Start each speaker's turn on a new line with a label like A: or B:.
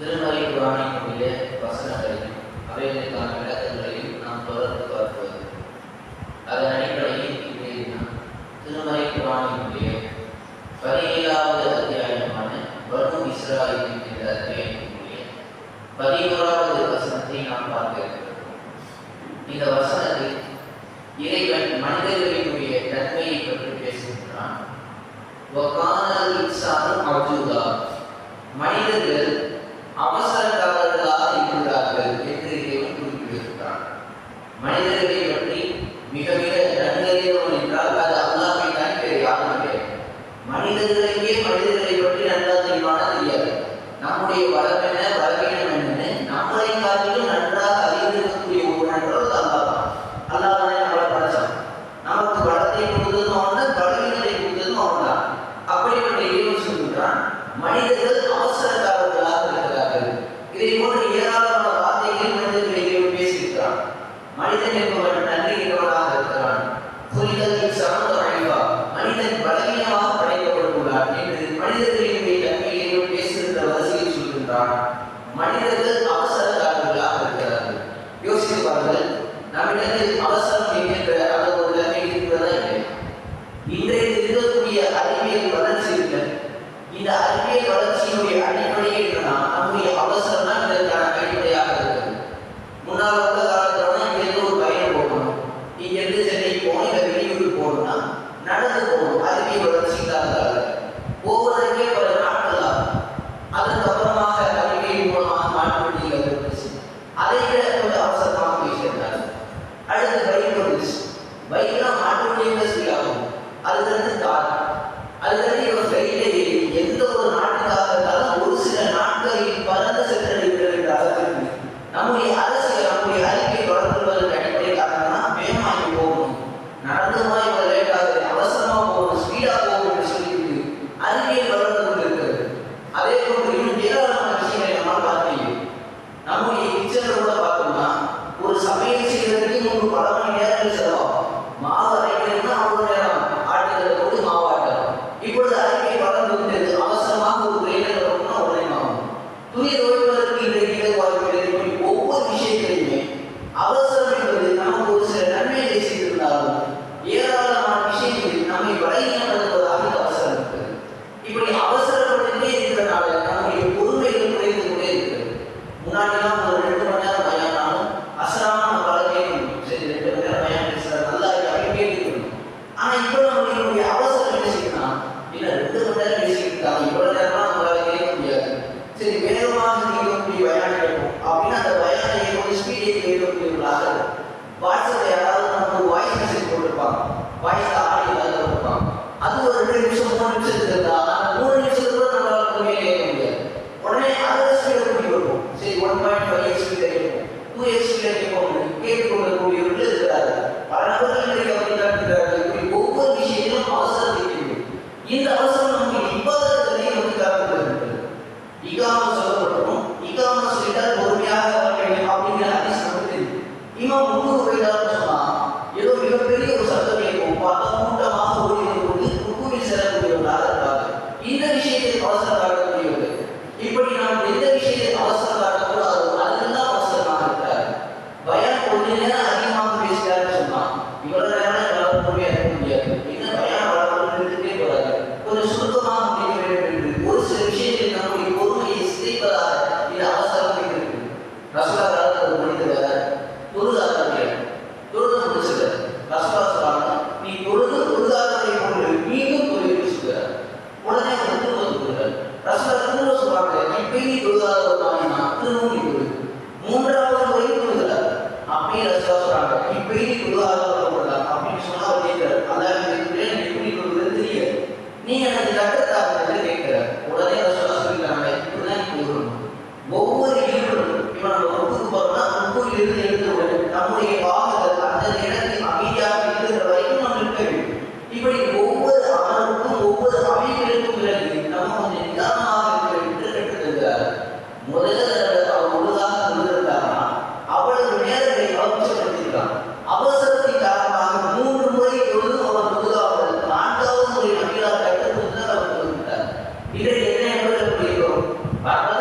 A: திருமறை புராணியினுடைய வசனங்களையும் அவைகளுக்கான விளக்கங்களையும் நாம் தொடர்ந்து பார்ப்பது அதன் அடிப்படையில் இன்றைய நாம் திருமறை புராணியினுடைய பதினேழாவது அத்தியாயமான வரும் இஸ்ராயில் என்ற அத்தியாயத்தினுடைய பதினோராவது வசனத்தை நாம் பார்க்க இருக்கிறோம் இந்த வசனத்தில் இறைவன் மனிதர்களின் நன்மையை பற்றி பேசுகின்றான் மௌஜூதா. மனிதர்கள் அவசரக்காரர்களாக இருக்கிறார்கள் என்று இறைவன் குறிப்பிடுகிறான் மனிதர்களை பற்றி மிக மிக நன்கறியவன் என்றால் அது அல்லாஹை தான் யாரும் மனிதர்களை நடந்து போகும் அதுவே வளர்ச்சி عليهم بالنمير وأن அது ஒரு ரெண்டு நிமிஷம் மூணு sendiri dengan kulit ini stable. Tidak begitu. Rasulullah இப்படி ஒவ்வொரு அமலுக்கும் ஒவ்வொரு அமைப்புகளுக்கும் பிறகு நம்ம கொஞ்சம் நிதானமாக இருக்க என்று கற்றுத்தருகிறார் முதல்ல அவர் முழுதாக இருந்திருந்தாங்கன்னா அவளது நேரத்தை அவசரப்படுத்திருக்கான் அவசரத்தின் காரணமாக மூன்று முறை பொழுதும் அவர் முழுதாவது நான்காவது முறை மகிழா கற்றுக் கொடுத்தால் அவர் என்ன என்பது